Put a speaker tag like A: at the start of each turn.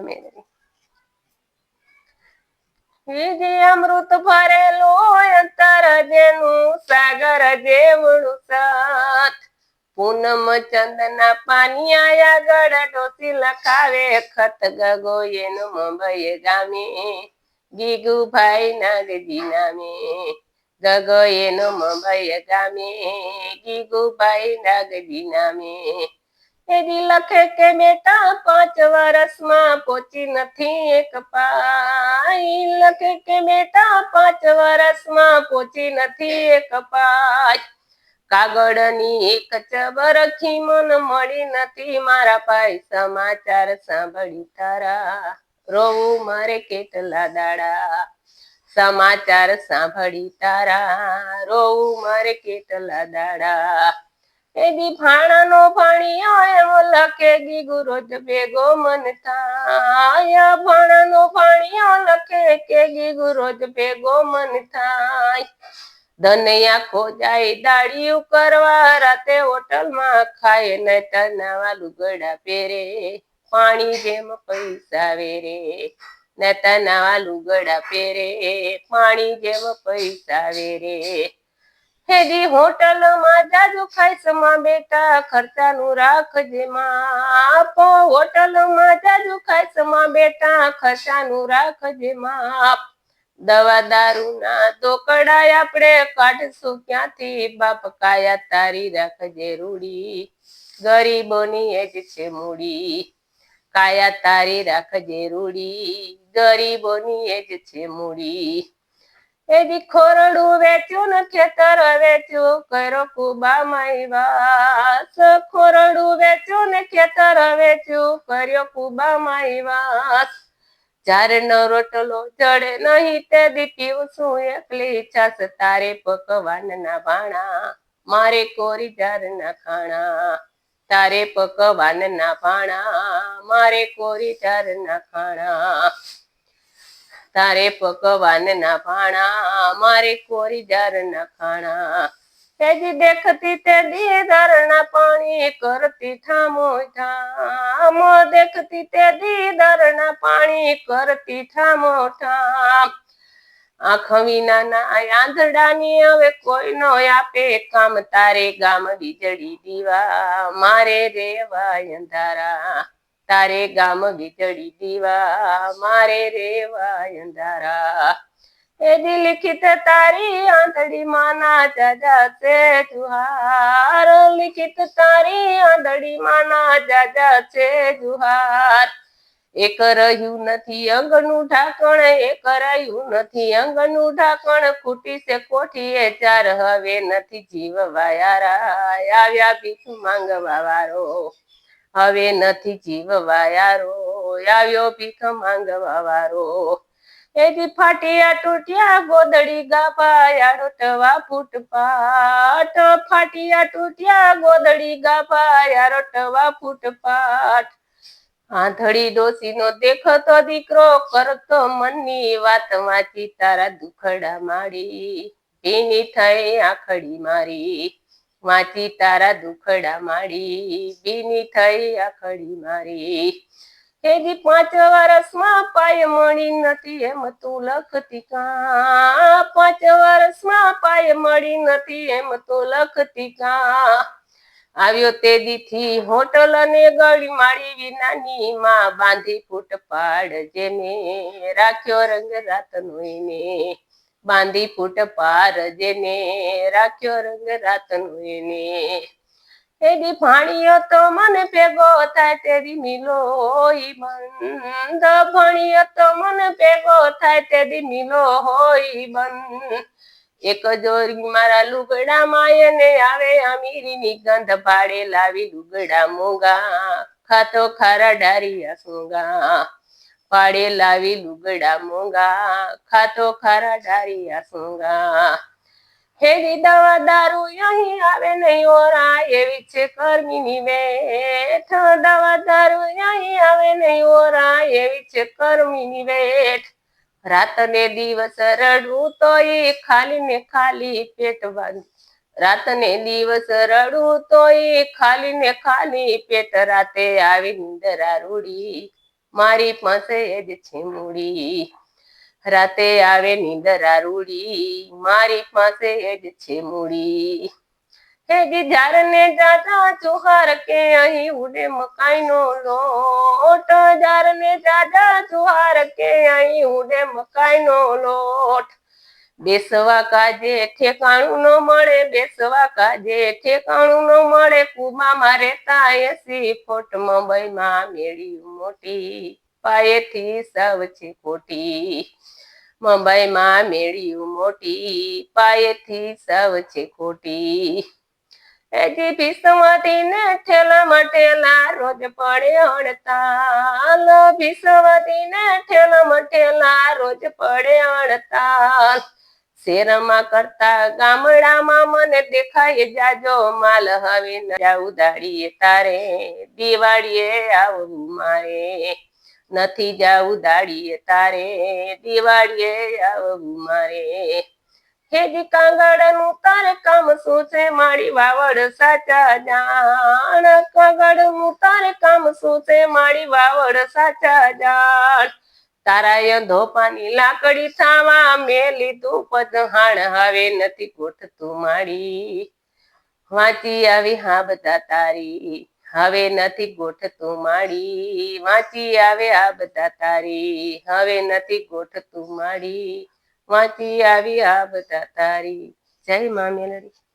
A: મેળવી. અમૃત ભરેલો અંતર સાગર જેવડું સાથ. પૂનમ ચંદના પાનિયા આગળ ડોસી લખાવે, ખત ગગો એનું મુંબઈ ગામે. ગીગુભાઈ નાગજી નામે. ગગો એનું મુંબઈ ગામે. ગીગુભાઈ નાગજી નામે. એજી લખે કે બેટા પાંચ વર્ષમાં પોચી નથી એક પાઈ. લખે કે બેટા પાંચ વર્ષમાં પોચી નથી એક પાય કાગળની એક ચબરખી મન મળી નથી. મારા પાઈ સમાચાર સાંભળી તારા. રોવું મારે કેટલા દાડા. સમાચાર સાંભળી તારા. રોવું મારે કેટલા દાડા. એદી ફાણાનો ભાણિયો એમ લખે ગી ગુરુજ ભેગો મન થાય. ભાણાનો ભાણિયો લખે કે ગી ગુરુજ ભેગો મન થાય. ધનૈયા ખોજાય દાળિયું કરવા રાતે હોટલમાં ખાય ને તનાવા લુગડા પહેરે. પાણી જેમ પૈસા વેરે ને તનાવા લુગડા પહેરે. પાણી જેમ પૈસા વેરે. હેજી હોટલમાં જાજુ ખાઈસમાં બેટા, ખર્ચાનું રાખજે માપ હોટલમાં જાજુ ખાઈસમાં બેટા, ખર્ચાનું રાખજે માપ દવા દારૂ ના દોકડાય આપણે કાઢશું ક્યાંથી? બાપ કાયા તારી રાખજે રૂડી. ગરીબોની એ જ છે મૂડી. કાયા તારી રાખજે રૂડી. ગરીબોની એ જ છે મૂડી. એજી ખોરડું વેચ્યું ને ખેતર વેચ્યું. કર્યો કુબા માઈ વાસ. ખોરડું વેચ્યું ને ખેતર વેચ્યું. કર્યો કુબા માઈ વાસ. ચાર નો રોટલો ચડે નહીં તે દી શું એકલી છાસ. તારે પકવાન ના ભાણા. મારે કોરી જાર ના ખાણા. તારે પકવાન ના ભાણા. મારે કોરી જાર ના ખાણા. તારે પકવાન ના ભાણા, મારે કોરી જાર ના ખાણા. તેજી દેખતી તે દીદાર ના પાણી કરતી ઠામો ઠામ. દેખતી તે દીદાર ના પાણી કરતી ઠામો ઠામ. આંખ વિના ના આંધડાની હવે કોઈ નો આપે કામ. તારે ગામ વીજળી દીવા, મારે રેવાય અંધારા. તારે ગામ વીજળી દીવા, મારે રેવા અંધારા. એજી લિખિત તારી આંધળી માના જાજા છે જુહાર. લિખિત તારી આંધળી માના જાજા છે જુહાર. એક રહ્યું નથી અંગનું ઢાંકણ, એક રહ્યું નથી અંગનું ઢાંકણ. ખૂટી છે કોઠીએ ચાર, હવે નથી જીવવાયારા આવ્યા ભીખ માંગવા વાળો. હવે નથી જીવવાયારો. આવ્યો ભીખ માંગવા વારો એથી ફાટ્યા તૂટ્યા, ગોદડી ગાભાયા, રોટવા ફૂટપાટ ફાટ્યા તૂટ્યા, ગોદડી ગાભાયા, રોટવા ફૂટપાટ આંધળી ડોસીનો દેખતો દીકરો કરતો મનની વાત વાંચી, તારા દુખડા માડી. ભીની થઈ આખડી મારી. વાંચી તારા દુખડા માડી, ભીની થઈ આખડી મારી. એજી પાંચ વર્ષમાં પાય મળી નથી એમ તું લખતી કા? પાંચ વર્ષમાં પાય મળી નથી એમ તું લખતી કા? આવ્યો તે દીથી હોટલ અને ગળી માળી વિનાની માં બાંધી ફૂટ પાડ જેને રાખ્યો રંગ રાતનો એને. બાંધી ફૂટ પાર જેને રાખ્યો રંગ રાતનો એને. એદી ભાણીઓ તો મને ભેગો થાય તેરી મિલો હોય બંધ ભાણીઓ તો મને ભેગો થાય તેરી મિલો હોય બંધ એક જોરી મારા લુગડા માયને આવે અમીરીની ગંધ ભાડે લાવી લુગડા મોગા ખાતો ખારા ડારી સોંગા ભાડે લાવી લુગડા મોંગા ખાતો ખારા ડારિયા સોંગા હેરી દવા દારૂ અહીં આવે નહીં ઓરા, એવી છે કર્મીની વેઠ. દવા દારૂ અહીં આવે નહીં ઓરા, એવી છે કર્મીની વેઠ. રાત ને દિવસ રડવું તો એ ખાલી ને ખાલી પેટ બાંધ રાત ને દિવસ રડવું તો એ ખાલી ને ખાલી પેટ. રાતે આવી નિંદરા રૂડી મારી પાસે જ છે મૂડી. રાતે આવે નીંદરા રૂડી મારી પાસે જ છે મૂડી. હે જીજાર ને જાજા ચુહાર કે અહીં ઉડે મકાઈનો લોટ. જારને જાજા ચુહાર કે અહીં ઉડે મકાઈનો લોટ. બેસવા કાજે ઠેકાણું ન મળે, બેસવા કાજે ઠેકાણું ન મળે. કુબામાં રહેતા એસી ફોટ મુંબઈમાં મેળી મોટી પાયેથી સૌ છે ખોટી. મુંબઈમાં મેળ્યું મોટી પાયેથી સૌ છે ખોટી. એજી ભીસમતી ને ઠેલા મટેલા રોજ પડે અડતાલ. ભીસમતી ને ઠેલા મટેલા રોજ પડે અડતાલ. શેરમાં કરતા ગામડામાં મને દેખાય જાજો માલ હવે નજા ઉદાડીએ તારે, દિવાળીએ આવું મારે. નથી જાવું દાડીએ તારે, દિવાળીએ આવું મારે. હેજી કાગળનું તારે કામ શું છે? મારી વાવડ સાચા જાણ. કાગળનું તારે કામ શું છે? મારી વાવડ સાચા જાણ. તારા ધોપાની લાકડી થાવા મેં લીધું પદહાણ હવે નથી ગોઠતું મારી. વાંચી આવી હા બધા તારી, હવે નથી ગોઠતું માડી વાંચી આવે આ બધા તારી, હવે નથી ગોઠતું માડી વાંચી આવી આ બધા તારી. જય મા મેલડી.